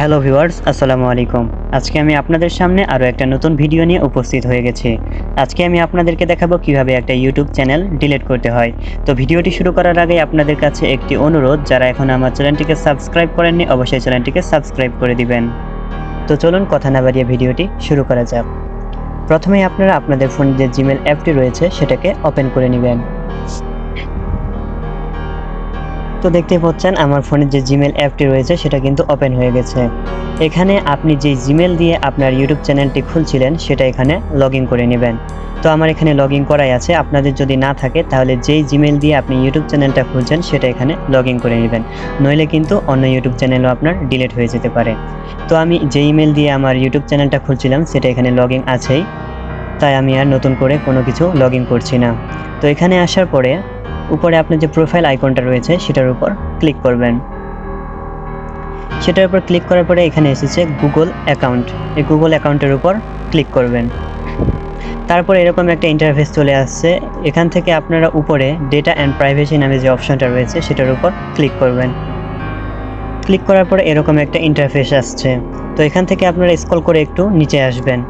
Hello viewers, আসসালামু আলাইকুম। আজকে আমি আপনাদের সামনে আরও একটা নতুন ভিডিও নিয়ে উপস্থিত হয়ে গেছি। আজকে আমি আপনাদেরকে দেখাবো কীভাবে একটা ইউটিউব চ্যানেল ডিলিট করতে হয়। তো ভিডিওটি শুরু করার আগে আপনাদের কাছে একটি অনুরোধ, যারা এখন আমার চ্যানেলটিকে সাবস্ক্রাইব করেননি, অবশ্যই চ্যানেলটিকে সাবস্ক্রাইব করে দিবেন। তো চলুন কথা না বাড়িয়ে ভিডিওটি শুরু করা যাক। প্রথমেই আপনারা আপনাদের ফোনে যে জিমেল অ্যাপটি রয়েছে, সেটাকে ওপেন করে নেবেন। তো দেখতেই পাচ্ছেন, আমার ফোনের যে জিমেল অ্যাপটি রয়েছে, সেটা কিন্তু ওপেন হয়ে গেছে। এখানে আপনি যে জিমেল দিয়ে আপনার ইউটিউব চ্যানেলটি খুলছিলেন, সেটা এখানে লগ করে নেবেন। তো আমার এখানে লগ করাই আছে। আপনাদের যদি না থাকে, তাহলে যেই জিমেল দিয়ে আপনি ইউটিউব চ্যানেলটা খুলছেন, সেটা এখানে লগ করে নেবেন। নইলে কিন্তু অন্য ইউটিউব চ্যানেলও আপনার ডিলিট হয়ে যেতে পারে। তো আমি যে ইমেল দিয়ে আমার ইউটিউব চ্যানেলটা খুলছিলাম, সেটা এখানে লগ আছেই। তাই আমি আর নতুন করে কোনো কিছু লগ করছি না। তো এখানে আসার পরে উপরে আপনার যে প্রোফাইল আইকনটা রয়েছে, সেটার উপর ক্লিক করবেন। সেটার উপর ক্লিক করার পরে এখানে এসেছে গুগল অ্যাকাউন্ট এই গুগল অ্যাকাউন্টের উপর ক্লিক করবেন। তারপর এরকম একটা ইন্টারফেস চলে আসছে। এখান থেকে আপনারা উপরে ডেটা অ্যান্ড প্রাইভেসি নামে যে অপশনটা রয়েছে, সেটার উপর ক্লিক করবেন। ক্লিক করার পরে এরকম একটা ইন্টারফেস আসছে। তো এখান থেকে আপনারা স্ক্রল করে একটু নিচে আসবেন।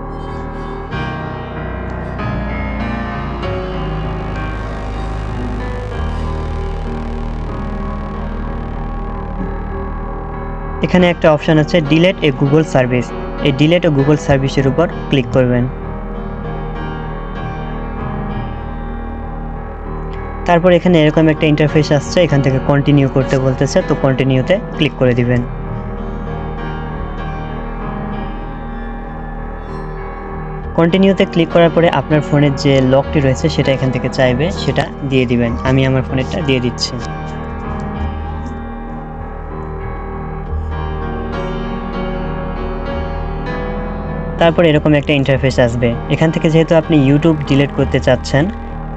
এখানে একটা অপশান আছে ডিলেট এ গুগল সার্ভিস। এই ডিলেট ও গুগল সার্ভিসের উপর ক্লিক করবেন। তারপর এখানে এরকম একটা ইন্টারফেস আসছে, এখান থেকে কন্টিনিউ করতে বলতেছে, তো কন্টিনিউতে ক্লিক করে দিবেন। কন্টিনিউতে ক্লিক করার পরে আপনার ফোনের যে লকটি রয়েছে, সেটা এখান থেকে চাইবে, সেটা দিয়ে দিবেন। আমি আমার ফোনেরটা দিয়ে দিচ্ছি। তারপর এরকম একটা ইন্টারফেস আসবে। এখান থেকে যেহেতু আপনি ইউটিউব ডিলিট করতে চাচ্ছেন,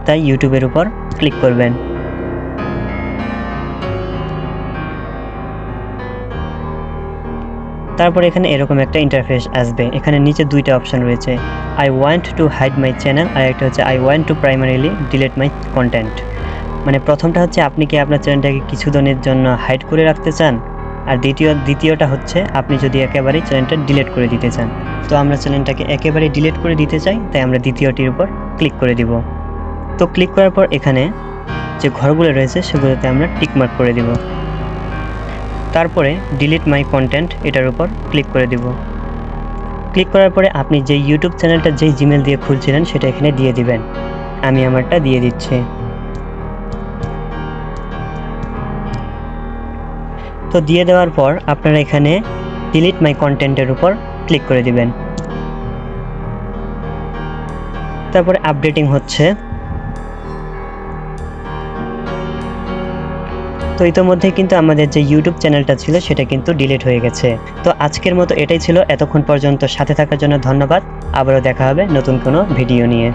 তাই ইউটিউবের উপর ক্লিক করবেন। তারপর এখানে এরকম একটা ইন্টারফেস আসবে। এখানে নিচে দুইটা অপশন রয়েছে। I want to hide my channel আর একটা হচ্ছে I want to primarily delete my content মানে প্রথমটা হচ্ছে আপনি কি আপনার চ্যানেলটাকে কিছু দিনের জন্য হাইড করে রাখতে চান? আর দ্বিতীয়, দ্বিতীয়টা হচ্ছে আপনি যদি একেবারেই চ্যানেলটা ডিলিট করে দিতে চান। তো আমরা চ্যানেলটাকে একেবারে ডিলিট করে দিতে চাই, তাই আমরা দ্বিতীয়টির উপর ক্লিক করে দিব। তো ক্লিক করার পর এখানে যে ঘরগুলো রয়েছে, সেগুলোতে আমরা টিকমার্ক করে দিব। তারপরে ডিলিট মাই কন্টেন্ট এটার উপর ক্লিক করে দিব। ক্লিক করার পরে আপনি যে ইউটিউব চ্যানেলটা যেই জিমেল দিয়ে খুলছিলেন, সেটা এখানে দিয়ে দিবেন। আমি আমারটা দিয়ে দিচ্ছি। তো দিয়ে দেওয়ার পর আপনারা এখানে ডিলিট মাই কন্টেন্টের উপর ক্লিক করে দিবেন। তারপরে আপডেটিং হচ্ছে। তো ইতোমধ্যে কিন্তু আমাদের যে ইউটিউব চ্যানেলটা ছিল সেটা কিন্তু ডিলিট হয়ে গেছে। তো আজকের মতো এটাই ছিল। এতক্ষণ পর্যন্ত সাথে থাকার জন্য ধন্যবাদ। আবারও দেখা হবে নতুন কোনো ভিডিও নিয়ে।